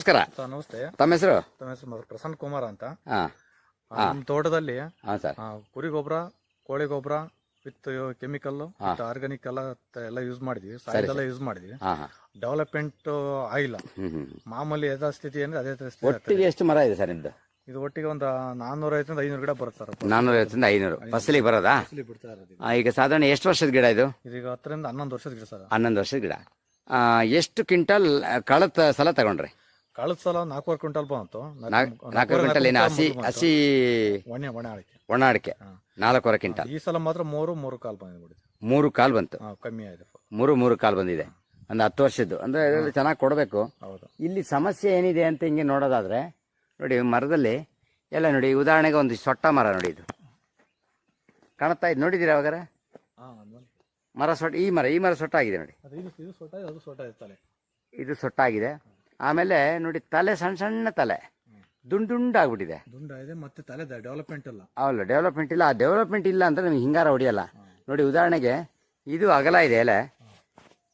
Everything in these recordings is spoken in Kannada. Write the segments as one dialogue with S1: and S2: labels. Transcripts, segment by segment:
S1: ನಮಸ್ಕಾರ.
S2: ನಮಸ್ತೆ.
S1: ತಮ್ಮ ಹೆಸರು?
S2: ತಮ್ಮ ಹೆಸರು ಪ್ರಸನ್ನ ಕುಮಾರ್ ಅಂತ. ನಮ್ಮ ತೋಟದಲ್ಲಿ
S1: ಸರ್.
S2: ಕುರಿ ಗೊಬ್ಬರ ಕೋಳಿ ಗೊಬ್ಬರ ವಿತ್ ಕೆಮಿಕಲ್ ಆರ್ಗಾನಿಕ್ ಎಲ್ಲ ಎಲ್ಲ ಯೂಸ್ ಮಾಡಿದ್ವಿ. ಯೂಸ್ ಮಾಡಿದ್ವಿ. ಡೆವಲಪ್ಮೆಂಟ್ ಆಗಿಲ್ಲ. ಮಾಮೂಲಿ ಯಥಾ ಸ್ಥಿತಿ ಅಂದ್ರೆ ಅದೇ ತರ ಸ್ಥಿತಿ
S1: ಒಟ್ಟಿಗೆ ಎಷ್ಟು ಮರ ಇದೆ ಸರ್ ನಿಮ್ದು?
S2: ಇದು ಒಟ್ಟಿಗೆ ಒಂದು ನಾನ್ನೂರ ಐವತ್ತರಿಂದ ಐನೂರು ಗಿಡ ಬರುತ್ತೆ ಸರ್.
S1: ನಾನ್ನೂರ ಐವತ್ತರಿಂದ ಐನೂರು. ಫಸಲಿಗೆ ಬರೋದಾ?
S2: ಈಗ.
S1: ಸಾಧಾರಣ ಎಷ್ಟು ವರ್ಷದ ಗಿಡ ಇದು?
S2: ಇದೀಗ ಹತ್ತರಿಂದ ಹನ್ನೊಂದು ವರ್ಷದ ಗಿಡ ಸರ್.
S1: ಹನ್ನೊಂದು ವರ್ಷದ ಗಿಡ. ಎಷ್ಟು ಕ್ವಿಂಟಲ್ ಕಳತ್ ಸಲ ತಗೊಂಡ್ರಿ?
S2: ಕಳೆದ ಸಲ ನಾಲ್ಕೂವರೆ ಕ್ವಿಂಟಲ್ ಬಂತು.
S1: ನಾಲ್ಕು ಕ್ವಿಂಟಲ್ ಏನು ಹಸಿ ಹಸಿ
S2: ಒಣ ಒಣ ಅಡಿಕೆ.
S1: ಒಣ ಅಡಿಕೆ. ನಾಲ್ಕೂವರೆ ಕ್ವಿಂಟಲ್.
S2: ಈ ಸಲ ಮಾತ್ರ ಮೂರು ಮೂರು ಕಾಲ್ ಬಂದ್ಬಿಡಿದೆ
S1: ಮೂರು ಕಾಲು ಬಂತು.
S2: ಕಮ್ಮಿ ಆಗಿದೆ.
S1: ಮೂರು ಮೂರು ಕಾಲು ಬಂದಿದೆ. ಒಂದು ಹತ್ತು ವರ್ಷದ್ದು. ಅಂದರೆ ಇದರಲ್ಲಿ ಚೆನ್ನಾಗಿ ಕೊಡಬೇಕು.
S2: ಹೌದು.
S1: ಇಲ್ಲಿ ಸಮಸ್ಯೆ ಏನಿದೆ ಅಂತ ಹಿಂಗೆ ನೋಡೋದಾದರೆ ನೋಡಿ ಮರದಲ್ಲಿ ಎಲ್ಲ ನೋಡಿ ಉದಾಹರಣೆಗೆ ಒಂದು ಸೊಟ್ಟ ಮರ ನೋಡಿ ಇದು. ಕಾಣುತ್ತಾ ಇದು ನೋಡಿದ್ದೀರಾ ಅವಾಗಾರ
S2: ಹಾ
S1: ಮರ ಸೊಟ್ಟ ಈ ಮರ ಈ ಮರ ನೋಡಿ.
S2: ಸೊಟ್ಟ ಸೊಟ್ಟ ಇರ್ತಲೆ
S1: ಇದು ಸೊಟ್ಟಾಗಿದೆ. ಆಮೇಲೆ ನೋಡಿ ತಲೆ ಸಣ್ಣ ಸಣ್ಣ ತಲೆ. ದುಂಡು ದುಂಡಾಗ್ಬಿಟ್ಟಿದೆ
S2: ದುಂಡ ಇದೆ ಮತ್ತೆ ತಲೆ ಡೆವಲಪ್ಮೆಂಟ್ ಇಲ್ಲ.
S1: ಅವಲ್ಲ ಡೆವಲಪ್ಮೆಂಟ್ ಇಲ್ಲ. ಆ ಡೆವಲಪ್ಮೆಂಟ್ ಇಲ್ಲ ಅಂದ್ರೆ ನಿಮ್ಗೆ ಹಿಂಗಾರ ಹೊಡಿಯಲ್ಲ. ನೋಡಿ ಉದಾಹರಣೆಗೆ ಇದು ಅಗಲ ಇದೆ ಎಲೆ.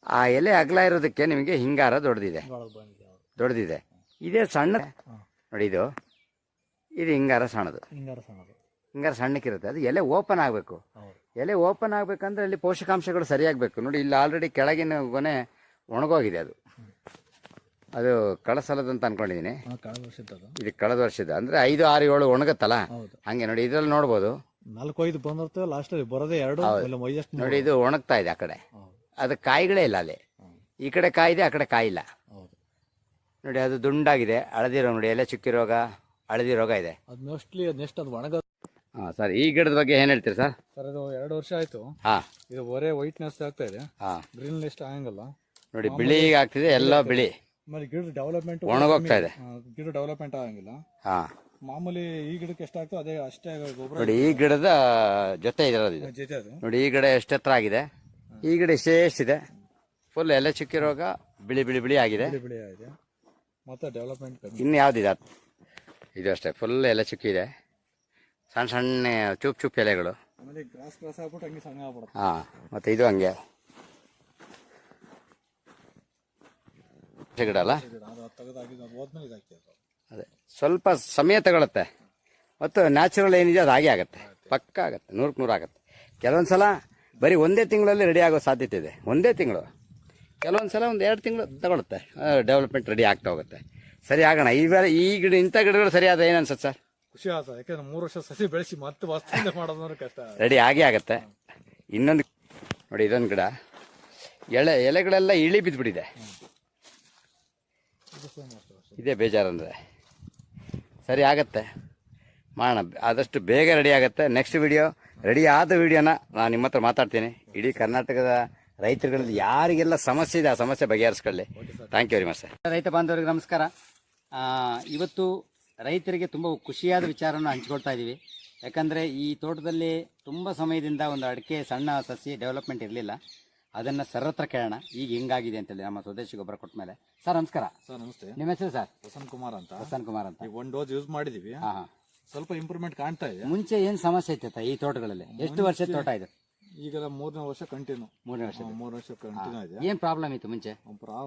S1: ಆ ಎಲೆ ಅಗಲ ಇರೋದಕ್ಕೆ ನಿಮಗೆ ಹಿಂಗಾರ ದೊಡ್ಡದಿದೆ. ದೊಡ್ಡದಿದೆ. ಇದೇ ಸಣ್ಣ ನೋಡಿ ಇದು. ಇದು ಹಿಂಗಾರ ಸಣ್ಣದು.
S2: ಹಿಂಗಾರ ಸಣ್ಣದು.
S1: ಹಿಂಗಾರ ಸಣ್ಣಕ್ಕಿರುತ್ತೆ. ಅದು ಎಲೆ ಓಪನ್ ಆಗಬೇಕು. ಎಲೆ ಓಪನ್ ಆಗಬೇಕಂದ್ರೆ ಅಲ್ಲಿ ಪೋಷಕಾಂಶಗಳು ಸರಿಯಾಗಬೇಕು. ನೋಡಿ ಇಲ್ಲಿ ಆಲ್ರೆಡಿ ಕೆಳಗಿನ ಗೊನೆ ಒಣಗೋಗಿದೆ ಅದು. ಅದು ಕಳಸಲದಂತ ಅನ್ಕೊಂಡಿದ್ದೀನಿ
S2: ಕಳೆದ ವರ್ಷದ್ದು
S1: ಇದು ಕಳೆದ ವರ್ಷದ ಅಂದ್ರೆ ಐದು ಆರು ಏಳು ಒಣಗತ್ತಲ್ಲ?
S2: ಹೌದು.
S1: ಹಂಗೆ ನೋಡಿ ಇದ್ರಲ್ಲಿ ನೋಡ್ಬೋದು.
S2: ನಾಲ್ಕು ಐದು ಬಂದಿರ್ತವೆ ಲಾಸ್ಟ್ ಬರೋದೇ ಎರಡು ಇಲ್ಲ
S1: ನೋಡಿ ಇದು ಒಣಗ್ತಾ ಇದೆ ಆ ಕಡೆ. ಅದು ಕಾಯಿಗಳೇ ಇಲ್ಲ ಅಲ್ಲಿ. ಈ ಕಡೆ ಕಾಯಿದೆ ಆ ಕಡೆ ಕಾಯಿ ಇಲ್ಲ
S2: ಹೌದು.
S1: ನೋಡಿ ಅದು ದುಂಡಾಗಿದೆ. ಹಳದಿ ರೋಗ ನೋಡಿ ಎಲೆ ಚುಕ್ಕಿ ರೋಗ ಹಳದಿ ರೋಗ ಇದೆ.
S2: ಅದು ಮೋಸ್ಟ್ಲಿ ಅದು ನೆಕ್ಸ್ಟ್ ಅದು ಒಣಗ
S1: ಹಾಂ ಸರ್. ಈ ಗಿಡದ ಬಗ್ಗೆ ಏನು ಹೇಳ್ತೀರಿ ಸರ್?
S2: ಸರ್ ಅದು ಎರಡು ವರ್ಷ ಆಯ್ತು.
S1: ಹಾಂ.
S2: ಇದು ಒರೇ ವೈಟ್ನೆಸ್ ಆಗ್ತಾ ಇದೆ.
S1: ಹಾಂ.
S2: ಗ್ರೀನ್ ಲಿಸ್ಟ್ ಆಗಂಗಿಲ್ಲ.
S1: ನೋಡಿ ಬಿಳಿ ಆಗ್ತಿದೆ ಎಲ್ಲ ಬಿಳಿ.
S2: ಆಮೇಲೆ ಗಿಡ ಡೆವಲಪ್ಮೆಂಟ್
S1: ಒಣಗೋಗ್ತಾ ಇದೆ.
S2: ಗಿಡ ಡೆವಲಪ್ಮೆಂಟ್ ಆಗಂಗಿಲ್ಲ.
S1: ಹಾ.
S2: ಮಾಮೂಲಿ ಈ ಗಿಡಕ್ಕೆ ಎಷ್ಟಾಗ್ತೋ ಅದೇ ಅಷ್ಟೇ ಗೊಬ್ಬರ
S1: ನೋಡಿ ಈ ಗಿಡದ ಜೊತೆ ಇರೋದು ಇದು
S2: ಜೊತೆ ಅದು.
S1: ನೋಡಿ ಈ ಗಿಡ ಎಷ್ಟು ಆಗಿದೆ. ಈ ಗಿಡ ಶೇಷ್ ಇದೆ. ಫುಲ್ ಎಲೆ ಚುಕ್ಕಿರೋಗ ಬಿಳಿ ಬಿಳಿ ಬಿಳಿ ಆಗಿದೆ.
S2: ಬಿಳಿ ಬಿಳಿ ಆಗಿದೆ. ಮತ್ತೆ ಡೆವಲಪ್ಮೆಂಟ್ ಕಮ್ಮಿ.
S1: ಇನ್ನು ಯಾವ್ದಿದೆ ಅದು? ಇದು ಅಷ್ಟೇ ಫುಲ್ ಎಲೆ ಚುಕ್ಕಿ ಇದೆ. ಸಣ್ಣ ಸಣ್ಣ ಚೂಪ್ ಚೂಪ್ ಎಲೆಗಳು.
S2: ಆಮೇಲೆ ಗ್ರಾಸ್ ಗ್ರಾಸ್ ಆಗ್ಬಿಟ್ಟು ಹಂಗೆ ಸಣ್ಣ ಆಗ್ಬಿಡುತ್ತೆ
S1: ಹಾಂ ಮತ್ತು ಇದು ಹಂಗೆ. ಗಿಡ ಅಲ್ಲ
S2: ಅದು.
S1: ಸ್ವಲ್ಪ ಸಮಯ ತಗೊಳತ್ತೆ. ಮತ್ತು ನ್ಯಾಚುರಲ್ ಏನಿದೆ ಅದು ಹಾಗೆ ಆಗುತ್ತೆ. ಪಕ್ಕ ಆಗುತ್ತೆ. ನೂರಕ್ಕೆ ನೂರು ಆಗುತ್ತೆ. ಕೆಲವೊಂದು ಸಲ ಬರೀ ಒಂದೇ ತಿಂಗಳಲ್ಲಿ ರೆಡಿ ಆಗೋ ಸಾಧ್ಯತೆ ಇದೆ. ಒಂದೇ ತಿಂಗಳು. ಕೆಲವೊಂದು ಸಲ ಒಂದು ಎರಡು ತಿಂಗಳು ತಗೊಳುತ್ತೆ. ಡೆವಲಪ್ಮೆಂಟ್ ರೆಡಿ ಆಗ್ತಾ ಹೋಗುತ್ತೆ. ಸರಿ ಆಗೋಣ. ಈ ವೇಳೆ ಈ ಗಿಡ ಇಂಥ ಗಿಡಗಳು ಸರಿಯಾದ ಏನು ಅನ್ಸುತ್ತೆ ಸರ್?
S2: ಖುಷಿ ಆಸ ಯಾಕಂದ್ರೆ ಮೂರು ವರ್ಷ ಸಸಿ ಬೆಳೆಸಿ ಮತ್ತೆ ವಸ್ತು ಮಾಡೋದು ಕಷ್ಟ.
S1: ರೆಡಿ ಆಗೇ ಆಗುತ್ತೆ. ಇನ್ನೊಂದು ನೋಡಿ ಇದೊಂದು ಗಿಡ. ಎಳೆ ಎಲೆಗಳೆಲ್ಲ ಇಳಿ ಬಿದ್ದುಬಿಟ್ಟಿದೆ
S2: ಇದು
S1: ಬೇಜಾರಂದರೆ. ಸರಿ ಆಗತ್ತೆ. ಮಾಡೋಣ, ಆದಷ್ಟು ಬೇಗ ರೆಡಿ ಆಗುತ್ತೆ. ನೆಕ್ಸ್ಟ್ ವಿಡಿಯೋ ರೆಡಿ ಆದ ವಿಡಿಯೋನ ನಾನು ನಿಮ್ಮ ಹತ್ರ ಮಾತಾಡ್ತೀನಿ. ಇಡೀ ಕರ್ನಾಟಕದ ರೈತರುಗಳಲ್ಲಿ ಯಾರಿಗೆಲ್ಲ ಸಮಸ್ಯೆ ಇದೆ ಆ ಸಮಸ್ಯೆ ಬಗೆಹರಿಸ್ಕೊಳ್ಳಿ. Thank you very much sir ರೈತ ಬಾಂಧವರಿಗೆ ನಮಸ್ಕಾರ. ಇವತ್ತು ರೈತರಿಗೆ ತುಂಬ ಖುಷಿಯಾದ ವಿಚಾರವನ್ನು ಹಂಚ್ಕೊಳ್ತಾ ಇದ್ದೀವಿ ಯಾಕಂದರೆ ಈ ತೋಟದಲ್ಲಿ ತುಂಬ ಸಮಯದಿಂದ ಒಂದು ಅಡಿಕೆ, ಸಣ್ಣ ಸಸಿ ಡೆವಲಪ್ಮೆಂಟ್ ಇರಲಿಲ್ಲ. ಅದನ್ನು ಸರ್ ಹತ್ರ ಕೇಳೋಣ. ಈಗ ಹಿಂಗಾಗಿದೆ ಅಂತೇಳಿ ನಮ್ಮ ಸ್ವದೇಶಿ ಗೊಬ್ಬರ ಕೊಟ್ಟ ಮೇಲೆ. ಸರ್ ನಮಸ್ಕಾರ.
S2: ಸರ್ ನಮಸ್ತೆ.
S1: ನಿಮ್ಮ ಹೆಸರು ಸರ್?
S2: ವಸಂತ್ ಕುಮಾರ್ ಅಂತ.
S1: ಹಸನ್ ಕುಮಾರ್ ಅಂತ.
S2: ಈಗ ಒಂದ್ ಡೋಸ್ ಯೂಸ್ ಮಾಡಿದೀವಿ.
S1: ಹಾ ಹಾ.
S2: ಸ್ವಲ್ಪ ಇಂಪ್ರೂವ್ಮೆಂಟ್ ಕಾಣ್ತಾ ಇದೆ.
S1: ಮುಂಚೆ ಏನ್ ಸಮಸ್ಯೆ ಇತ್ತ ಈ ತೋಟಗಳಲ್ಲಿ? ಎಷ್ಟು ವರ್ಷ ತೋಟ ಇದು?
S2: ಈಗ ಮೂರನೇ ವರ್ಷ ಕಂಟಿನ್ಯೂ
S1: ಮೂರನೇ ವರ್ಷ
S2: ಮೂರು ವರ್ಷ ಕಂಟಿನ್ಯೂ ಇದೆ.
S1: ಏನ್ ಪ್ರಾಬ್ಲಮ್ ಇತ್ತು ಮುಂಚೆ?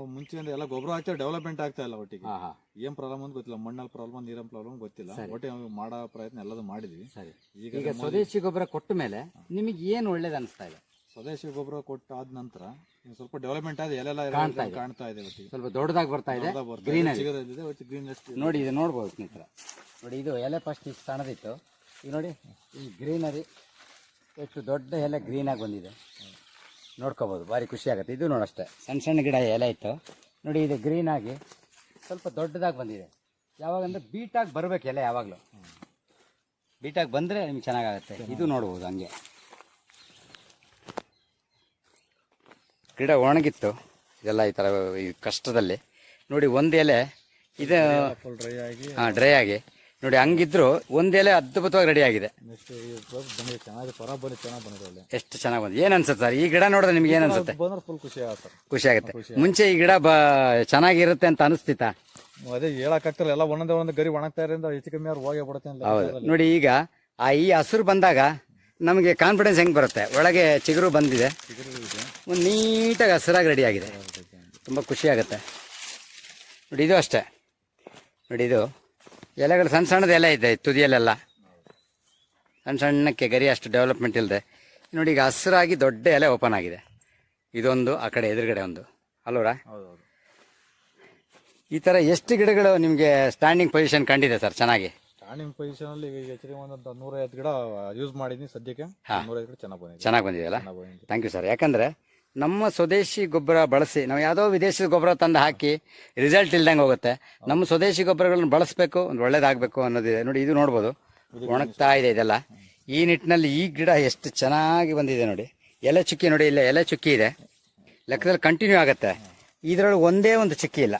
S2: ಮುಂಚೆ ಅಂದ್ರೆ ಎಲ್ಲ ಗೊಬ್ಬರ ಹಾಕಿ ಡೆವಲಪ್ಮೆಂಟ್ ಆಗ್ತಾ ಇಲ್ಲ ಒಟ್ಟಿಗೆ.
S1: ಹಾ ಹಾ.
S2: ಏನ್ ಪ್ರಾಬ್ಲಮ್ ಅಂತ ಗೊತ್ತಿಲ್ಲ. ಮಣ್ಣಲ್ಲಿ ಪ್ರಾಬ್ಲಮ್ ನೀರಿನ ಪ್ರಾಬ್ಲಮ್ ಗೊತ್ತಿಲ್ಲ. ಒಟ್ಟಿಗೆ ನಾವು ಮಾಡೋ ಪ್ರಯತ್ನ ಎಲ್ಲದೂ ಮಾಡಿದ್ವಿ.
S1: ಸರಿ.
S2: ಈಗ
S1: ಈಗ ಸ್ವದೇಶಿ ಗೊಬ್ಬರ ಕೊಟ್ಟ ಮೇಲೆ ನಿಮಗೆ ಏನ್ ಒಳ್ಳೇದು ಅನಿಸ್ತಾ ಇದೆ?
S2: ಸ್ವದೇಶಿ ಗೊಬ್ಬರ ಕೊಟ್ಟ ಆದ ನಂತರ ಇನ್ನು ಸ್ವಲ್ಪ ಡೆವಲಪ್ಮೆಂಟ್ ಆದ ಎಲ್ಲ
S1: ಕಾಣ್ತಾ ಇದೆ.
S2: ಕಾಣ್ತಾ ಇದೆ ಒಟ್ಟಿಗೆ.
S1: ಸ್ವಲ್ಪ ದೊಡ್ಡದಾಗಿ ಬರ್ತಾ ಇದೆ
S2: ಎಲ್ಲ ಬರ್ತಾ
S1: ನೋಡಿ ಇದು ನೋಡ್ಬೋದು ಸ್ನೇಹಿತರ. ನೋಡಿ ಇದು ಎಲೆ ಫಸ್ಟ್ ಇಷ್ಟು ಸಣ್ಣದಿತ್ತು. ಈಗ ನೋಡಿ ಈ ಗ್ರೀನರಿ ಎಷ್ಟು ದೊಡ್ಡ ಎಲೆ ಗ್ರೀನ್ ಆಗಿ ಬಂದಿದೆ. ನೋಡ್ಕೋಬೋದು ಭಾರಿ ಖುಷಿ ಆಗುತ್ತೆ. ಇದು ನೋಡಷ್ಟೇ ಸಣ್ಣ ಸಣ್ಣ ಗಿಡ ಎಲೆ ಇತ್ತು. ನೋಡಿ ಇದು ಗ್ರೀನ್ ಆಗಿ ಸ್ವಲ್ಪ ದೊಡ್ಡದಾಗಿ ಬಂದಿದೆ. ಯಾವಾಗಂದ್ರೆ ಬೀಟಾಗಿ ಬರಬೇಕು ಎಲೆ ಯಾವಾಗಲೂ. ಬೀಟಾಗಿ ಬಂದರೆ ನಿಮ್ಗೆ ಚೆನ್ನಾಗಾಗುತ್ತೆ. ಇದು ನೋಡ್ಬೋದು ಹಂಗೆ. ಗಿಡ ಒಣಗಿತ್ತು. ಇದೆಲ್ಲ ಈ ಥರ ಈ ಕಷ್ಟದಲ್ಲಿ. ನೋಡಿ ಒಂದು ಎಲೆ ಇದು
S2: ಫುಲ್ ಡ್ರೈ ಆಗಿ
S1: ಹಾಂ ಡ್ರೈ ಆಗಿ. ನೋಡಿ ಹಂಗಿದ್ರು ಒಂದು ಎಲೆ ಅದ್ಭುತವಾಗಿ ರೆಡಿ ಆಗಿದೆ.
S2: ಎಷ್ಟು ಚೆನ್ನಾಗಿ ಪರ ಬಂದು ಚೆನ್ನಾಗಿ ಬಂದಿದೆ
S1: ಏನು ಅನ್ಸುತ್ತೆ ಸರ್? ಈ ಗಿಡ ನೋಡಿದ್ರೆ ನಿಮ್ಗೆ ಏನು ಅನ್ಸುತ್ತೆ?
S2: ಫುಲ್ ಖುಷಿ ಆಗುತ್ತೆ.
S1: ಖುಷಿ ಆಗುತ್ತೆ. ಮುಂಚೆ ಈ ಗಿಡ ಬ ಚೆನ್ನಾಗಿರುತ್ತೆ ಅಂತ ಅನಿಸ್ತಿತ್ತಾ?
S2: ಅದೇ ಹೇಳಕ್ ಆಗ್ತಿಲ್ಲ. ಎಲ್ಲ ಒಂದೊಂದೇ ಒಂದೊಂದು ಗರಿ ಒಣಗ್ತಾ ಇರೋದ್ರಿಂದ ಹೆಚ್ಚು ಕಮ್ಮಿ ಅವ್ರು ಹೋಗಿ ಬಿಡುತ್ತೆ
S1: ಹೌದು. ನೋಡಿ ಈಗ ಆ ಈ ಹಸಿರು ಬಂದಾಗ ನಮಗೆ ಕಾನ್ಫಿಡೆನ್ಸ್ ಹೆಂಗೆ ಬರುತ್ತೆ? ಒಳಗೆ ಚಿಗುರು ಬಂದಿದೆ. ಒಂದು ನೀಟಾಗಿ ಹಸಿರಾಗಿ ರೆಡಿ ಆಗಿದೆ. ತುಂಬ ಖುಷಿ ಆಗುತ್ತೆ. ನೋಡಿ ಇದು ಅಷ್ಟೇ. ನೋಡಿ ಇದು ಎಲೆಗಳು ಸಣ್ಣ ಸಣ್ಣದ ಎಲೆ ಇದೆ ತುದಿಯಲ್ಲೆಲ್ಲ. ಸಣ್ಣ ಸಣ್ಣಕ್ಕೆ ಗರಿ ಅಷ್ಟು ಡೆವಲಪ್ಮೆಂಟ್ ಇಲ್ಲದೆ ನೋಡಿ ಈಗ ಹಸಿರಾಗಿ ದೊಡ್ಡ ಎಲೆ ಓಪನ್ ಆಗಿದೆ. ಇದೊಂದು ಆ ಕಡೆ ಎದುರುಗಡೆ ಒಂದು.
S2: ಹೌದೌದು.
S1: ಈ ಥರ ಎಷ್ಟು ಗಿಡಗಳು ನಿಮಗೆ ಸ್ಟ್ಯಾಂಡಿಂಗ್ ಪೊಸಿಷನ್ ಕಂಡಿದೆ ಸರ್ ಚೆನ್ನಾಗಿ?
S2: ಸ್ಟ್ಯಾಂಡಿಂಗ್ ಪೊಸಿಷನ್ ಅಲ್ಲಿ ಈಗ ಹೆಚ್ಚಿಗೆ ಒಂದು ನೂರೈವತ್ತು ಗಿಡ ಯೂಸ್ ಮಾಡಿದ್ದೀನಿ ಸದ್ಯಕ್ಕೆ. ನೂರೈವತ್ತು ಗಿಡ ಚೆನ್ನಾಗಿ ಬಂದಿದೆ.
S1: ಚೆನ್ನಾಗಿ ಬಂದಿದೆಯಲ್ಲ ಥ್ಯಾಂಕ್ ಯು ಸರ್ ಯಾಕಂದರೆ ನಮ್ಮ ಸ್ವದೇಶಿ ಗೊಬ್ಬರ ಬಳಸಿ, ನಾವು ಯಾವುದೋ ವಿದೇಶದ ಗೊಬ್ಬರ ತಂದು ಹಾಕಿ ರಿಸಲ್ಟ್ ಇಲ್ದಂಗೆ ಹೋಗುತ್ತೆ. ನಮ್ಮ ಸ್ವದೇಶಿ ಗೊಬ್ಬರಗಳನ್ನು ಬಳಸಬೇಕು, ಒಂದು ಒಳ್ಳೇದಾಗಬೇಕು ಅನ್ನೋದಿದೆ. ನೋಡಿ, ಇದು ನೋಡ್ಬೋದು. ಒಣಗ್ತಾ ಇದೆ ಇದೆಲ್ಲ. ಈ ನಿಟ್ಟಿನಲ್ಲಿ ಈ ಗಿಡ ಎಷ್ಟು ಚೆನ್ನಾಗಿ ಬಂದಿದೆ ನೋಡಿ. ಎಲೆ ಚುಕ್ಕಿ ನೋಡಿ, ಇಲ್ಲ ಎಲೆ ಚುಕ್ಕಿ ಇದೆ. ಲೆಕ್ಕದಲ್ಲಿ ಕಂಟಿನ್ಯೂ ಆಗುತ್ತೆ. ಇದರೊಳಗೆ ಒಂದೇ ಒಂದು ಚಿಕ್ಕೆ ಇಲ್ಲ.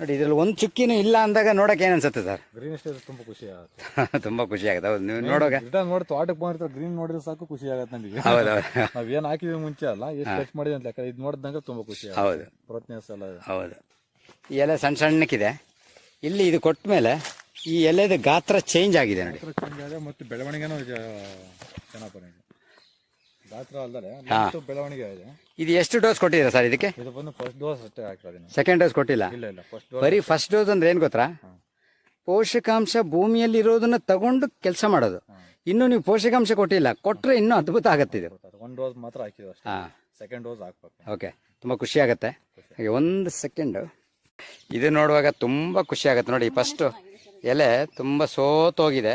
S1: ನೋಡಿ ಇದ್ರಲ್ಲಿ ಒಂದು ಚುಕ್ಕಿನೂ ಇಲ್ಲ ಅಂದಾಗ ನೋಡಕ್ಕೆ ಏನು ಅನ್ಸುತ್ತೆ ಸರ್?
S2: ಗ್ರೀನ್ ಎಸ್ಟೇಟ್ ತುಂಬಾ ಖುಷಿ ಆಗುತ್ತೆ.
S1: ತುಂಬ ಖುಷಿ ಆಗುತ್ತೆ. ಹೌದು ನೀವು ನೋಡುವಾಗ
S2: ಗಿಡ ನೋಡಿ ತೋಟಕ್ಕೆ ಬಂದಿರ್ತಾರೆ ಗ್ರೀನ್ ನೋಡಿದ್ರೆ ಸಾಕು ಖುಷಿ ಆಗುತ್ತೆ ನಮಗೆ.
S1: ಹೌದು
S2: ನಾವ್ ಏನ್ ಹಾಕಿದ್ವಿ ಮುಂಚೆ ಅಲ್ಲ ಎಷ್ಟು ಟಚ್ ಮಾಡಿದ್ವಿ ಅಂತ ಲೆಕ್ಕ ಇದು ನೋಡಿದಂಗ ತುಂಬಾ ಖುಷಿ
S1: ಹೌದು.
S2: ಪ್ರಯತ್ನ ಎಲ್ಲ
S1: ಹೌದು. ಈ ಎಲೆ ಸಣ್ಣ ಸಣ್ಣಕ್ಕಿದೆ. ಇಲ್ಲಿ ಇದು ಕೊಟ್ಟ ಮೇಲೆ ಈ ಎಲೆದ ಗಾತ್ರ ಚೇಂಜ್ ಆಗಿದೆ ನೋಡಿ.
S2: ಚೇಂಜ್ ಆಗಿದೆ ಮತ್ತೆ ಬೆಳವಣಿಗೆನೂ ಚೆನ್ನಾಗಿ ಬಂದಿದೆ ಬೆಳವಣಿಗೆ ಇದೆ.
S1: ಇದು ಎಷ್ಟು ಡೋಸ್ ಕೊಟ್ಟಿದ್ದೀರಾ ಸರ್ ಇದಕ್ಕೆ?
S2: ಇದು ಬಂದು ಫಸ್ಟ್ ಡೋಸ್ ಅಷ್ಟೇ ಹಾಕಿರೋದು
S1: ಸೆಕೆಂಡ್ ಡೋಸ್ ಕೊಟ್ಟಿಲ್ಲ?
S2: ಇಲ್ಲ ಇಲ್ಲ ಫಸ್ಟ್ ಡೋಸ್
S1: ಬರೀ ಫಸ್ಟ್ ಡೋಸ್ ಅಂದ್ರೆ ಏನು ಗೊತ್ತಾ? ಪೋಷಕಾಂಶ ಭೂಮಿಯಲ್ಲಿ ಇರೋದನ್ನ ತಗೊಂಡು ಕೆಲಸ ಮಾಡೋದು. ಇನ್ನು ನೀವು ಪೋಷಕಾಂಶ ಕೊಟ್ಟಿಲ್ಲ ಕೊಟ್ಟರೆ ಇನ್ನೂ ಅದ್ಭುತ ಆಗತ್ತೆ ಇದು.
S2: ಒಂದು ಡೋಸ್ ಮಾತ್ರ ಹಾಕಿದ್ವಿ ಅಷ್ಟೇ.
S1: ಹಾ.
S2: ಸೆಕೆಂಡ್ ಡೋಸ್ ಹಾಕ್ಬೇಕು.
S1: ಓಕೆ ತುಂಬ ಖುಷಿ ಆಗುತ್ತೆ. ಹಾಗೆ ಒಂದು ಸೆಕೆಂಡು ಇದು ನೋಡುವಾಗ ತುಂಬ ಖುಷಿ ಆಗುತ್ತೆ. ನೋಡಿ ಫಸ್ಟು ಎಲೆ ತುಂಬ ಸೋತೋಗಿದೆ.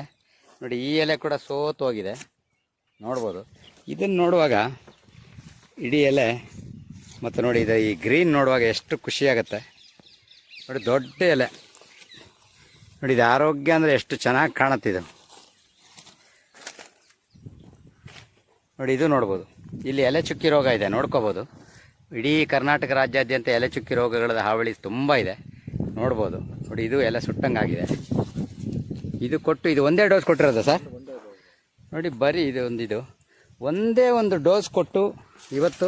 S1: ನೋಡಿ ಈ ಎಲೆ ಕೂಡ ಸೋತೋಗಿದೆ. ನೋಡ್ಬೋದು. ಇದನ್ನು ನೋಡುವಾಗ ಇಡೀ ಎಲೆ, ಮತ್ತು ನೋಡಿ ಇದು, ಈ ಗ್ರೀನ್ ನೋಡುವಾಗ ಎಷ್ಟು ಖುಷಿಯಾಗತ್ತೆ. ನೋಡಿ, ದೊಡ್ಡ ಎಲೆ. ನೋಡಿ, ಇದು ಆರೋಗ್ಯ ಅಂದರೆ ಎಷ್ಟು ಚೆನ್ನಾಗಿ ಕಾಣುತ್ತಿದೆ ನೋಡಿ, ಇದು ನೋಡ್ಬೋದು. ಇಲ್ಲಿ ಎಲೆ ಚುಕ್ಕಿ ರೋಗ ಇದೆ, ನೋಡ್ಕೋಬೋದು. ಇಡೀ ಕರ್ನಾಟಕ ರಾಜ್ಯಾದ್ಯಂತ ಎಲೆ ಚುಕ್ಕಿ ರೋಗಗಳ ಹಾವಳಿ ತುಂಬ ಇದೆ, ನೋಡ್ಬೋದು. ನೋಡಿ, ಇದು ಎಲೆ ಸುಟ್ಟಂಗಾಗಿದೆ. ಇದು ಕೊಟ್ಟು, ಇದು ಒಂದೇ ಡೋಸ್ ಕೊಟ್ಟಿರೋದ ಸರ್? ನೋಡಿ, ಬರೀ ಇದು ಒಂದಿದು ಒಂದೇ ಒಂದು ಡೋಸ್ ಕೊಟ್ಟು ಇವತ್ತು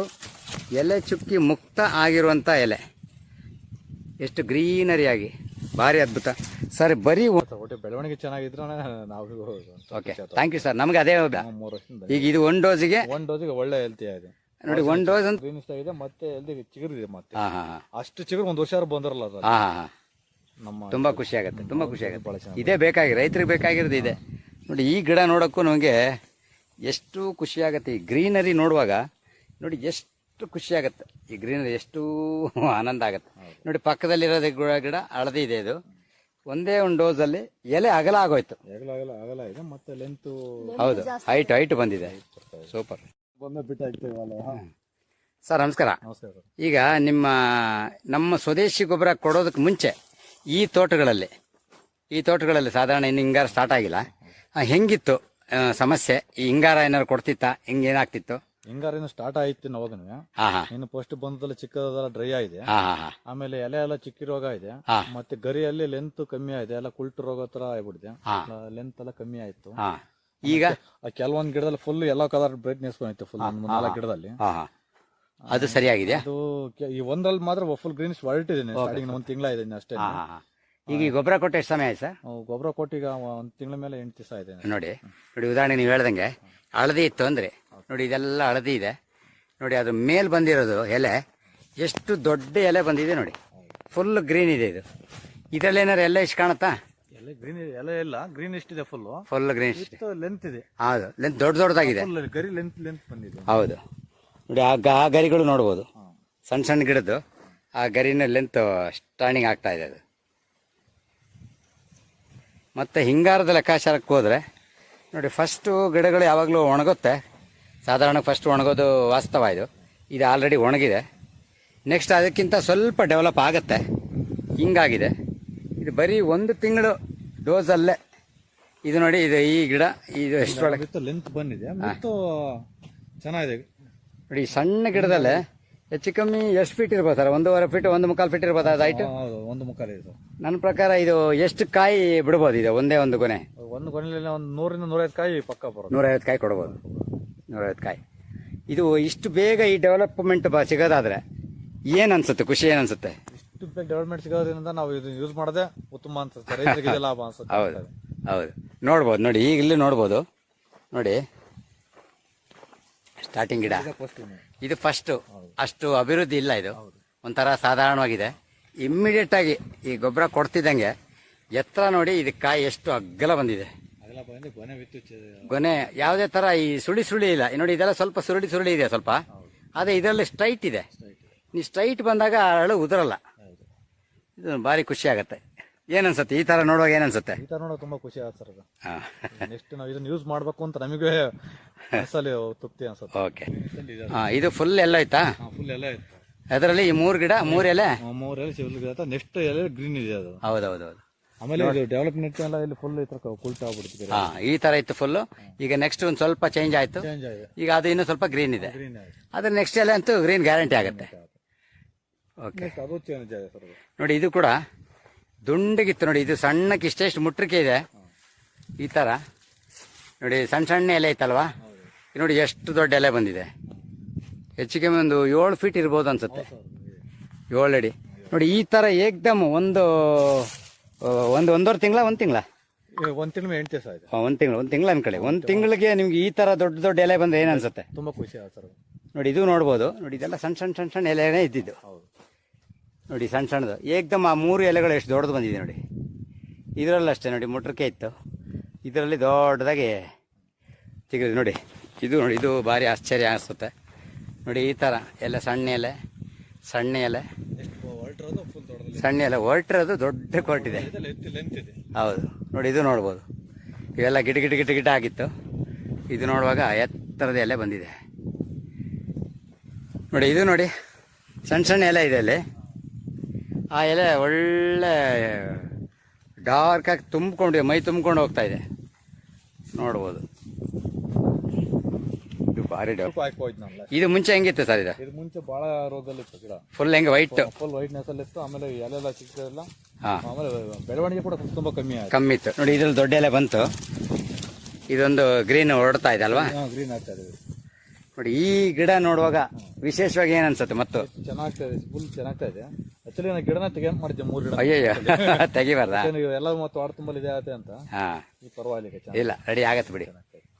S1: ಎಲೆ ಚುಕ್ಕಿ ಮುಕ್ತ ಆಗಿರುವಂಥ ಎಲೆ. ಎಷ್ಟು ಗ್ರೀನರಿಯಾಗಿ. ಭಾರಿ ಅದ್ಭುತ. ಸರ್ ಬರೀ
S2: ಒಟ್ಟು ಬೆಳವಣಿಗೆ ಚೆನ್ನಾಗಿದ್ರೆ ನಾವು
S1: ಓಕೆ ಥ್ಯಾಂಕ್ ಯು ಸರ್ ನಮಗೆ ಅದೇ ಹೌದಾ
S2: ಮೂರು
S1: ಈಗ ಇದು ಒನ್ ಡೋಸಿಗೆ
S2: ಒನ್ ಡೋಸಿಗೆ ಒಳ್ಳೆ ಹೆಲ್ತಿ ಇದೆ
S1: ನೋಡಿ ಒನ್ ಡೋಸ್ ಅಂತ
S2: ಮತ್ತೆ ಹೆಲ್ದಿ ಚಿಗುರಿದೆ ಮತ್ತೆ. ಅಷ್ಟು ಚಿಗುರು ಒಂದು ವರ್ಷ ಬಂದಿರಲ್ಲ ಅದು ನಮ್ಮ
S1: ತುಂಬಾ ಖುಷಿ ಆಗುತ್ತೆ ತುಂಬಾ ಖುಷಿ ಆಗುತ್ತೆ. ಇದೇ ಬೇಕಾಗಿ ರೈತರಿಗೆ ಬೇಕಾಗಿರೋದು ಇದೆ. ನೋಡಿ ಈ ಗಿಡ ನೋಡೋಕ್ಕೂ ನಮಗೆ ಎಷ್ಟು ಖುಷಿಯಾಗತ್ತೆ. ಈ ಗ್ರೀನರಿ ನೋಡುವಾಗ ನೋಡಿ ಎಷ್ಟು ಖುಷಿಯಾಗತ್ತೆ. ಆಗುತ್ತೆ ಈ ಗ್ರೀನರಿ ಎಷ್ಟು ಆನಂದ ಆಗುತ್ತೆ. ನೋಡಿ ಪಕ್ಕದಲ್ಲಿರೋದು ಗಿಡ ಗಿಡ ಹಳದಿ ಇದೆ ಇದು. ಒಂದೇ ಒಂದು ಡೋಸಲ್ಲಿ ಎಲೆ ಅಗಲ ಆಗೋಯ್ತು.
S2: ಆಗಲ ಆಗಲ ಆಗಲ ಇದೆ ಮತ್ತೆ ಲೆಂತ್
S1: ಹೌದು. ಹೈಟ್ ಹೈಟ್ ಬಂದಿದೆ. ಸೂಪರ್ ಸರ್ ನಮಸ್ಕಾರ.
S2: ನಮಸ್ಕಾರ
S1: ಈಗ ನಿಮ್ಮ ನಮ್ಮ ಸ್ವದೇಶಿ ಗೊಬ್ಬರ ಕೊಡೋದಕ್ಕೆ ಮುಂಚೆ ಈ ತೋಟಗಳಲ್ಲಿ ಈ ತೋಟಗಳಲ್ಲಿ ಸಾಧಾರಣ ಇನ್ನು ಹಿಂಗಾರ ಸ್ಟಾರ್ಟ್ ಆಗಿಲ್ಲ. ಹೆಂಗಿತ್ತು? ಸಮಸ್ಯೆ. ಈ ಹಿಂಗಾರ ಏನಾದ್ರು ಕೊಡ್ತಿತ್ತಾ? ಹಿಂಗೇನಾಗ್ತಿತ್ತು ಏನಾಗ್ತಿತ್ತು?
S2: ಹಿಂಗಾರ ಸ್ಟಾರ್ಟ್ ಆಯ್ತು ಅವಾಗನು
S1: ಹಾ ಹಾ.
S2: ಇನ್ನು ಫಸ್ಟ್ ಬಂದದಲ್ಲ ಚಿಕ್ಕದಲ್ಲ ಡ್ರೈ ಆಗಿದೆ.
S1: ಹಾ ಹಾ ಹಾ.
S2: ಆಮೇಲೆ ಎಲೆ ಎಲ್ಲ ಚಿಕ್ಕಿ ರೋಗ ಇದೆ.
S1: ಹಾ.
S2: ಮತ್ತೆ ಗರಿಯಲ್ಲಿ ಲೆಂತ್ ಕಮ್ಮಿ ಆಗಿದೆ. ಎಲ್ಲ ಕುಲ್ಟ್ ರೋಗ ತರ ಆಗ್ಬಿಡಿದೆ
S1: ಹಾ.
S2: ಲೆಂತ್ ಎಲ್ಲ ಕಮ್ಮಿ ಆಯ್ತು.
S1: ಹಾ. ಈಗ?
S2: ಆ ಕೆಲವೊಂದ್ ಗಿಡದಲ್ಲಿ ಫುಲ್ ಎಲ್ಲೋ ಕಲರ್ ಬ್ರೈಟ್ನೆಸ್ ಬಂದಿತ್ತು ಫುಲ್ ನಾಲ್ಕು ಗಿಡದಲ್ಲಿ.
S1: ಹಾ ಹಾ. ಅದು ಸರಿಯಾಗಿದೆ
S2: ಅದು ಕೆ- ಈ ಒಂದ್ರಲ್ಲಿ ಮಾತ್ರ ಫುಲ್ ಗ್ರೀನ್ಸ್ ಹೊರಟಿದ್ದೀನಿ ಸ್ಟಾರ್ಟಿಂಗ್ ಒಂದ್ ತಿಂಗಳ ಇದೆ ಇನ್ನು ಅಷ್ಟೇ
S1: ಹಾ ಹಾ ಹಾ. ಈಗ ಈ ಗೊಬ್ಬರ ಕೊಟ್ಟು ಎಷ್ಟು ಸಮಯ ಆಯ್ತು? ಸರ್
S2: ಗೊಬ್ಬರ ಕೊಟ್ಟೀಗ ಒಂದ್ ತಿಂಗಳ ಮೇಲೆ ಎಂಟು ದಿವಸ ಇದೆ
S1: ನೋಡಿ ನೋಡಿ ಉದಾಹರಣೆ ನೀವು ಹೇಳ್ದಂಗೆ ಹಳದಿ ಇತ್ತು ಅಂದ್ರೆ ನೋಡಿ ಇದೆಲ್ಲ ಹಳದಿ ಇದೆ. ನೋಡಿ ಅದ್ರ ಮೇಲ್ ಬಂದಿರೋದು ಎಲೆ ಎಷ್ಟು ದೊಡ್ಡ ಎಲೆ ಬಂದಿದೆ ನೋಡಿ. ಫುಲ್ ಗ್ರೀನ್ ಇದೆ ಇದು. ಇದರಲ್ಲಿ ಏನಾರು ಎಲ್ಲ ಇಷ್ಟು ಕಾಣುತ್ತಾ?
S2: ಎಲ್ಲ ಗ್ರೀನ್ ಎಲೆ ಇಲ್ಲ ಗ್ರೀನ್ ಇದೆ ಫುಲ್
S1: ಫುಲ್ ಗ್ರೀನ್
S2: ಲೆಂತ್ ಇದೆ.
S1: ಹೌದು ಲೆಂತ್ ದೊಡ್ಡ ದೊಡ್ಡದಾಗಿದೆ.
S2: ಗರಿ ಲೆಂತ್ ಲೆಂತ್ ಬಂದಿದೆ.
S1: ಹೌದು. ನೋಡಿ ಆ ಗ- ಆ ಗರಿಗಳು ನೋಡ್ಬೋದು. ಸಣ್ಣ ಸಣ್ಣ ಗಿಡದ್ದು ಆ ಗರಿನ ಲೆಂತ್ ಸ್ಟ್ಯಾಂಡಿಂಗ್ ಆಗ್ತಾ ಇದೆ ಅದು. ಮತ್ತು ಹಿಂಗಾರದ ಲೆಕ್ಕಾಚಾರಕ್ಕೆ ಹೋದರೆ ನೋಡಿ ಫಸ್ಟು ಗಿಡಗಳು ಯಾವಾಗಲೂ ಒಣಗುತ್ತೆ. ಸಾಧಾರಣ ಫಸ್ಟ್ ಒಣಗೋದು ವಾಸ್ತವ ಇದು. ಇದು ಆಲ್ರೆಡಿ ಒಣಗಿದೆ. ನೆಕ್ಸ್ಟ್ ಅದಕ್ಕಿಂತ ಸ್ವಲ್ಪ ಡೆವಲಪ್ ಆಗುತ್ತೆ. ಹಿಂಗಾಗಿದೆ. ಇದು ಬರೀ ಒಂದು ತಿಂಗಳು ಡೋಸಲ್ಲೇ ಇದು ನೋಡಿ ಇದು ಈ ಗಿಡ ಇದು
S2: ಎಷ್ಟು ಲೆಂತ್ ಬಂದಿದೆ. ಚೆನ್ನಾಗಿದೆ.
S1: ನೋಡಿ ಸಣ್ಣ ಗಿಡದಲ್ಲೇ ಹೆಚ್ಚು ಕಮ್ಮಿ ಎಷ್ಟು ಫೀಟ್ ಇರ್ಬೋದು ಸರ್? ಒಂದೂವರೆ ಫೀಟ್ ಒಂದು ಮುಕ್ಕಾಲು ಫೀಟ್ ಇರ್ಬೋದು ಅದು ಹೈಟ್
S2: ಹೌದು ಒಂದು ಮುಕ್ಕಾಲು ಇದೆ.
S1: ನನ್ನ ಪ್ರಕಾರ ಇದು ಎಷ್ಟು ಕಾಯಿ ಬಿಡ್ಬೋದು ಇದು? ಒಂದೇ ಒಂದು ಕೊನೆ
S2: ಒಂದು ಕೊನೆಯಲ್ಲಿ ಒಂದು ನೂರಿಂದ ನೂರೈವತ್ತು ಕಾಯಿ ಪಕ್ಕ ಬರೋದು
S1: ನೂರೈವತ್ತು ಕಾಯಿ ಕೊಡ್ಬೋದು. ನೂರೈವತ್ತು ಕಾಯಿ. ಇದು ಇಷ್ಟು ಬೇಗ ಈ ಡೆವಲಪ್ಮೆಂಟ್ ಬ ಸಿಗೋದಾದ್ರೆ ಏನು ಅನ್ಸುತ್ತೆ? ಖುಷಿ ಏನು ಅನ್ಸುತ್ತೆ?
S2: ಇಷ್ಟು ಬೇಗ ಡೆವಲಪ್ಮೆಂಟ್ ಸಿಗೋದ್ರಿಂದ ನಾವು ಇದು ಯೂಸ್ ಮಾಡಿದೆ ಉತ್ತಮ ಅನ್ಸುತ್ತೆ ರೈತರಿಗೆ ಇದೇ ಲಾಭ ಅನ್ಸುತ್ತೆ.
S1: ಹೌದು ಹೌದು. ನೋಡ್ಬೋದು ನೋಡಿ ಈಗ ಇಲ್ಲಿ ನೋಡ್ಬೋದು. ನೋಡಿ. ಸ್ಟಾರ್ಟಿಂಗ್ ಗಿಡ. ಇದು ಫಸ್ಟ್ ಅಷ್ಟು ಅಭಿವೃದ್ಧಿ ಇಲ್ಲ ಇದು. ಒಂಥರ ಸಾಧಾರಣವಾಗಿದೆ. ಇಮ್ಮಿಡಿಯೇಟ್ ಆಗಿ ಈ ಗೊಬ್ಬರ ಕೊಡ್ತಿದ್ದಂಗೆ ಎತ್ತರ ನೋಡಿ ಇದು ಕಾಯಿ ಎಷ್ಟು ಅಗ್ಗಲ ಬಂದಿದೆ. ಗೊನೆ ಯಾವುದೇ ತರ ಈ ಸುಳಿ ಸುಳಿ ಇಲ್ಲ. ನೋಡಿ ಇದೆಲ್ಲ ಸ್ವಲ್ಪ ಸುರುಳಿ ಸುರುಳಿ ಇದೆ ಸ್ವಲ್ಪ. ಅದೇ ಇದರಲ್ಲಿ ಸ್ಟ್ರೈಟ್ ಇದೆ. ನೀವು ಸ್ಟ್ರೈಟ್ ಬಂದಾಗ ಅರಳು ಉದುರಲ್ಲ. ಇದು ಭಾರಿ ಖುಷಿ ಆಗತ್ತೆ. ಏನನ್ಸುತ್ತೆ? ಈ ತರ ನೋಡುವಾಗ ಏನನ್ಸುತ್ತೆ?
S2: ಈ ತರ ನೋಡೋ ತುಂಬಾ ಖುಷಿ ಆಗುತ್ತೆ ಸರ್
S1: ಹಾ.
S2: ನೆಕ್ಸ್ಟ್ ನಾವು ಇದನ್ನ ಯೂಸ್ ಮಾಡ್ಬೇಕು ಅಂತ ನಮಗೆ ಅಸಲಿ ತೃಪ್ತಿ ಅನ್ಸುತ್ತೆ.
S1: ಓಕೆ ಇದು ಫುಲ್ ಎಲ್ಲ ಆಯ್ತಾ?
S2: ಫುಲ್ ಎಲ್ಲ ಇತ್ತು
S1: ಅದರಲ್ಲಿ ಈ ಮೂರು ಗಿಡ ಮೂರು ಎಲೆ?
S2: ಮೂರು ಎಲೆ ಸಿವಿಲ್ ನೆಕ್ಸ್ಟ್ ಎಲೆ ಗ್ರೀನ್ ಇದೆ ಅದು.
S1: ಹೌದೌದೌದು.
S2: ಆಮೇಲೆ ಇದು ಡೆವಲಪ್ಮೆಂಟ್ ಎಲ್ಲ ಇಲ್ಲಿ ಫುಲ್ ಈ ತರ ಕುಲ್ಟ್ ಆಗ್ಬಿಡ್ತಿದೆ.
S1: ಹಾ ಈ ತರ ಇತ್ತು ಫುಲ್ ಈಗ ನೆಕ್ಸ್ಟ್ ಒಂದು ಸ್ವಲ್ಪ ಚೇಂಜ್ ಆಯ್ತು.
S2: ಚೇಂಜ್ ಆಗಿದೆ.
S1: ಈಗ ಅದು ಇನ್ನೂ ಸ್ವಲ್ಪ ಗ್ರೀನ್ ಇದೆ.
S2: ಗ್ರೀನ್ ಆಗಿದೆ.
S1: ಅದ್ರ ನೆಕ್ಸ್ಟ್ ಎಲೆ ಅಂತೂ ಗ್ರೀನ್ ಗ್ಯಾರಂಟಿ ಆಗುತ್ತೆ. ಓಕೆ
S2: ಅದು ಚೇಂಜ್ ಆಗಿದೆ ಸರ್
S1: ನೋಡಿ ಇದು ಕೂಡ ದುಂಡಗಿತ್ತು ನೋಡಿ ಇದು ಸಣ್ಣಕ್ಕೆ ಇಷ್ಟೆಷ್ಟು ಮುಟ್ರಿಕೆ ಇದೆ. ಈ ತರ. ನೋಡಿ ಸಣ್ಣ ಸಣ್ಣ ಎಲೆ ಐತಲ್ವಾ? ನೋಡಿ ಎಷ್ಟು ದೊಡ್ಡ ಎಲೆ ಬಂದಿದೆ. ಹೆಚ್ಚು ಕಮ್ಮಿ ಒಂದು ಏಳು ಫೀಟ್ ಇರ್ಬೋದು ಅನ್ಸುತ್ತೆ. ಏಳು ಅಡಿ ನೋಡಿ ಈ ತರ ಏಕ್ದಮ್ ಒಂದು ಒಂದು ಒಂದೂವರೆ ತಿಂಗಳ ಒಂದು ತಿಂಗಳ?
S2: ಒಂದ್ ತಿಂಗಳು ಎಂಟು ದಿವಸ ಆಯ್ತು.
S1: ಒಂದು ತಿಂಗಳು ಒಂದು ತಿಂಗಳ ಅನ್ಕೊಳ್ಳಿ. ಒಂದು ತಿಂಗಳಿಗೆ ನಿಮ್ಗೆ ಈ ತರ ದೊಡ್ಡ ದೊಡ್ಡ ಎಲೆ ಬಂದ್ರೆ ಏನ್ ಅನ್ಸುತ್ತೆ?
S2: ತುಂಬಾ ಖುಷಿ ಆಗುತ್ತೆ
S1: ನೋಡಿ ಇದು ನೋಡ್ಬೋದು. ನೋಡಿ ಇದೆಲ್ಲ ಸಣ್ಣ ಸಣ್ಣ ಸಣ್ಣ ಸಣ್ಣ ಎಲೆನೇ ಇದ್ದಿದ್ದು.
S2: ಹೌದು.
S1: ನೋಡಿ, ಸಣ್ಣ ಸಣ್ಣದು. ಏಕ್ದಮ್ ಆ ಮೂರು ಎಲೆಗಳು ಎಷ್ಟು ದೊಡ್ಡದು ಬಂದಿದೆ ನೋಡಿ. ಇದರಲ್ಲಿ ಅಷ್ಟೇ ನೋಡಿ ಮುಟ್ರಕ್ಕೆ ಇತ್ತು. ಇದರಲ್ಲಿ ದೊಡ್ಡದಾಗಿ ತೆಗೆದು ನೋಡಿ. ಇದು ನೋಡಿ, ಇದು ಭಾರಿ ಆಶ್ಚರ್ಯ ಅನಿಸುತ್ತೆ. ನೋಡಿ, ಈ ಥರ ಎಲ್ಲ ಸಣ್ಣ ಎಲೆ ಸಣ್ಣ ಎಲೆ. ಸಣ್ಣ ಎಲೆ ಹೊರಟಿರೋದು ದೊಡ್ಡ
S2: ಇದೆ.
S1: ಹೌದು. ನೋಡಿ, ಇದು ನೋಡ್ಬೋದು. ಇವೆಲ್ಲ ಗಿಡ ಗಿಡ ಗಿಟ ಗಿಟ ಆಗಿತ್ತು. ಇದು ನೋಡುವಾಗ ಎತ್ತರದ ಎಲೆ ಬಂದಿದೆ. ನೋಡಿ, ಇದು ನೋಡಿ, ಸಣ್ಣ ಸಣ್ಣ ಎಲೆ ಇದೆ ಅಲ್ಲಿ. ಆ ಎಲೆ ಒಳ್ಳೆ ಡಾರ್ಕ್ ಆಗಿ ತುಂಬಿಕೊಂಡು ಮೈ ತುಂಬಿಕೊಂಡು ಹೋಗ್ತಾ ಇದೆ. ನೋಡ್ಬೋದು. ಇದು ಭಾರಿ ಇದು ಮುಂಚೆ ಹೆಂಗಿತ್ತು ಸರ್ ಇದು?
S2: ಇದು ಮುಂಚೆ ಬಹಳ ರೋಗದಲ್ಲಿ ಇತ್ತು ಗಿಡ.
S1: ಫುಲ್ ಹೆಂಗೆ ವೈಟ್
S2: ಫುಲ್ ವೈಟ್ನೆಸ್ ಅಲ್ಲಿ ಇತ್ತು ಆಮೇಲೆ ಎಲೆಲ್ಲ ಸಿಕ್ಕಿಲ್ಲ
S1: ಹಾಂ.
S2: ಆಮೇಲೆ ಬೆಳವಣಿಗೆ ಕೂಡ ತುಂಬಾ ಕಮ್ಮಿ ಆಯ್ತು.
S1: ಕಮ್ಮಿ ಇತ್ತು. ನೋಡಿ ಇದ್ರಲ್ಲಿ ದೊಡ್ಡ ಎಲೆ ಬಂತು. ಇದೊಂದು ಗ್ರೀನ್ ಹೊರಡ್ತಾ ಇದೆ ಅಲ್ವಾ?
S2: ಗ್ರೀನ್ ಆಗ್ತಾ ಇದೆ.
S1: ನೋಡಿ ಈ ಗಿಡ ನೋಡುವಾಗ ವಿಶೇಷವಾಗಿ ಏನ್ ಅನ್ಸುತ್ತೆ ಮತ್ತು?
S2: ಚೆನ್ನಾಗ್ತಾ ಇದೆ ಫುಲ್ ಚೆನ್ನಾಗ್ತಾ ಇದೆ ಆಕ್ಚುಲಿ ನಾನು ಗಿಡನ ತೆಗೆನ್ ಮಾಡಿದ್ದೆ ಮೂರು ಗಿಡ
S1: ಅಯ್ಯಯ್ಯೋ ತೆಗಿಬಾರ್ದಾ?
S2: ಎಲ್ಲ ಮತ್ತೆ ವಾರ ತುಂಬಲ್ಲಿ ಇದೆ ಆಗುತ್ತೆ ಅಂತ.
S1: ಹಾ.
S2: ಈ ಪರವಾಗಿಲ್ಲ
S1: ಇಲ್ಲ ರೆಡಿ ಆಗತ್ತೆ ಬಿಡಿ.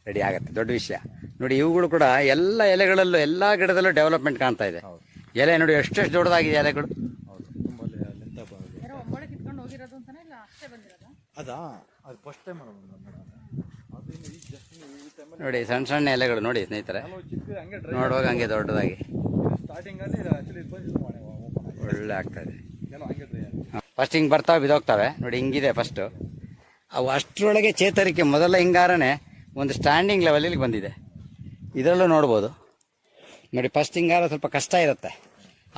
S1: ರೆಡಿ ಆಗತ್ತೆ ದೊಡ್ಡ ವಿಷಯ. ನೋಡಿ ಇವುಗಳು ಕೂಡ ಎಲ್ಲ ಎಲೆಗಳಲ್ಲೂ ಎಲ್ಲಾ ಗಿಡದಲ್ಲೂ ಡೆವಲಪ್ಮೆಂಟ್ ಕಾಣ್ತಾ ಇದೆ.
S2: ಹೌದು.
S1: ಎಲೆ ನೋಡಿ ಎಷ್ಟೆಷ್ಟು ದೊಡ್ಡದಾಗಿದೆ ಎಲೆಗಳು?
S2: ಅದಾ? ಅದು ಫಸ್ಟ್ ಟೈಮ್ ಅದು ಇನ್ನು ಈಗ ಜಸ್ಟ್ ಈ ಟೈಮಲ್ಲಿ
S1: ನೋಡಿ ಸಣ್ಣ ಸಣ್ಣ ಎಲೆಗಳು ನೋಡಿ ಸ್ನೇಹಿತರೆ. ನೋಡುವಾಗ ಹಂಗೆ ದೊಡ್ಡದಾಗಿ. ಒಳ್ಳೆ ಆಗ್ತಾ ಇದೆ
S2: ಕೆಲವು ಹಂಗೆ ಡ್ರೈ ಆಗಿ
S1: ಫಸ್ಟ್ ಹಿಂಗೆ ಬರ್ತಾವೆ ಬಿದೋಗ್ತವೆ ನೋಡಿ ಹಿಂಗಿದೆ ಫಸ್ಟ್ ಅವು ಅಷ್ಟರೊಳಗೆ ಚೇತರಿಕೆ ಮೊದಲ ಹಿಂಗಾರನೇ ಒಂದು ಸ್ಟ್ಯಾಂಡಿಂಗ್ ಲೆವೆಲಿಗೆ ಬಂದಿದೆ. ಇದರಲ್ಲೂ ನೋಡ್ಬೋದು. ನೋಡಿ ಫಸ್ಟ್ ಹಿಂಗಾರ ಸ್ವಲ್ಪ ಕಷ್ಟ ಇರುತ್ತೆ.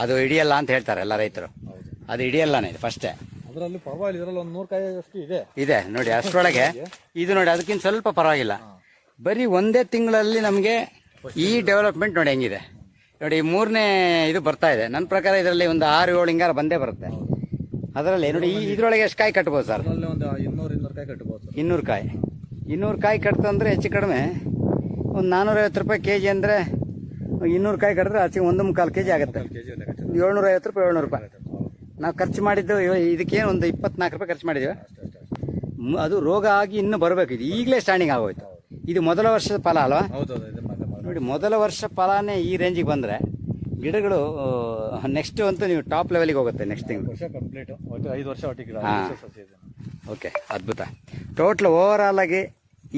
S1: ಅದು ಹಿಡಿಯಲ್ಲ ಅಂತ ಹೇಳ್ತಾರೆ ಎಲ್ಲ ರೈತರು.
S2: ಹೌದು
S1: ಅದು ಹಿಡಿಯಲ್ಲನೇ ಇದು ಫಸ್ಟೇ
S2: ಅದರಲ್ಲಿ ಪರವಾಗಿಲ್ಲ ಇದರಲ್ಲಿ ಒಂದು ನೂರು ಕಾಯಿ ಅಷ್ಟು ಇದೆ.
S1: ಇದೆ. ನೋಡಿ ಅಷ್ಟರೊಳಗೆ ಇದು ನೋಡಿ ಅದಕ್ಕಿಂತ ಸ್ವಲ್ಪ ಪರವಾಗಿಲ್ಲ. ಬರೀ ಒಂದೇ ತಿಂಗಳಲ್ಲಿ ನಮಗೆ ಈ ಡೆವಲಪ್ಮೆಂಟ್ ನೋಡಿ ಹೆಂಗಿದೆ. ನೋಡಿ ಮೂರನೇ ಇದು ಬರ್ತಾ ಇದೆ. ನನ್ನ ಪ್ರಕಾರ ಇದರಲ್ಲಿ ಒಂದು ಆರು ಏಳು ಹಿಂಗಾರ ಬಂದೇ ಬರುತ್ತೆ. ಅದರಲ್ಲಿ ನೋಡಿ ಈ ಇದ್ರೊಳಗೆ ಎಷ್ಟು ಕಾಯಿ ಕಟ್ಬೋದು ಸರ್?
S2: ಒಂದು ಇನ್ನೂರು ಇನ್ನೂರು ಕಾಯಿ ಕಟ್ಬೋದು
S1: ಇನ್ನೂರು ಕಾಯಿ. ಇನ್ನೂರು ಕಾಯಿ ಕಟ್ತಂದ್ರೆ ಹೆಚ್ಚು ಕಡಿಮೆ. ಒಂದು ನಾನ್ನೂರೈವತ್ತು ರೂಪಾಯಿ ಕೆ ಜಿ ಅಂದರೆ ಇನ್ನೂರು ಕಾಯಿ ಕಟ್ಟಿದ್ರೆ ಆಚೆ ಒಂದು ಮುಕ್ಕಾಲು ಕೆ ಜಿ ಆಗುತ್ತೆ.
S2: ಕೆ ಜಿ ಲೆಕ್ಕ
S1: ಏಳ್ನೂರ ಐವತ್ತು ರೂಪಾಯಿ ಏಳ್ನೂರು ರೂಪಾಯಿ. ನಾವು ಖರ್ಚು ಮಾಡಿದ್ದು ಇದಕ್ಕೇನು ಒಂದು ಇಪ್ಪತ್ನಾಲ್ಕು ರೂಪಾಯಿ ಖರ್ಚು ಮಾಡಿದ್ದೀವಿ ಅದು ರೋಗ ಆಗಿ ಇನ್ನೂ ಬರಬೇಕು. ಇದು ಈಗಲೇ ಸ್ಟ್ಯಾಂಡಿಂಗ್ ಆಗೋಯ್ತು. ಇದು ಮೊದಲ ವರ್ಷದ ಫಲ ಅಲ್ವಾ? ನೋಡಿ ಮೊದಲ ವರ್ಷ ಫಲನೇ ಈ ರೇಂಜಿಗೆ ಬಂದರೆ ಗಿಡಗಳು ನೆಕ್ಸ್ಟ್ ಅಂತೂ ನೀವು ಟಾಪ್ ಲೆವೆಲಿಗೆ ಹೋಗುತ್ತೆ ನೆಕ್ಸ್ಟ್ ತಿಂಗಳು.
S2: ವರ್ಷ ಕಂಪ್ಲೀಟ್ ಒಟ್ಟು ಐದು ವರ್ಷ
S1: ಓಕೆ ಅದ್ಭುತ. ಟೋಟ್ಲ್ ಓವರ್ ಆಲ್ ಆಗಿ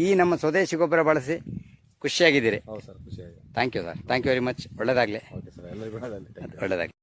S1: ಈ ನಮ್ಮ ಸ್ವದೇಶಿ ಗೊಬ್ಬರ ಬಳಸಿ ಖುಷಿಯಾಗಿದ್ದೀರಿ. Thank you sir thank you very much ಒಳ್ಳೆಯದಾಗಲಿ
S2: ಓಕೆ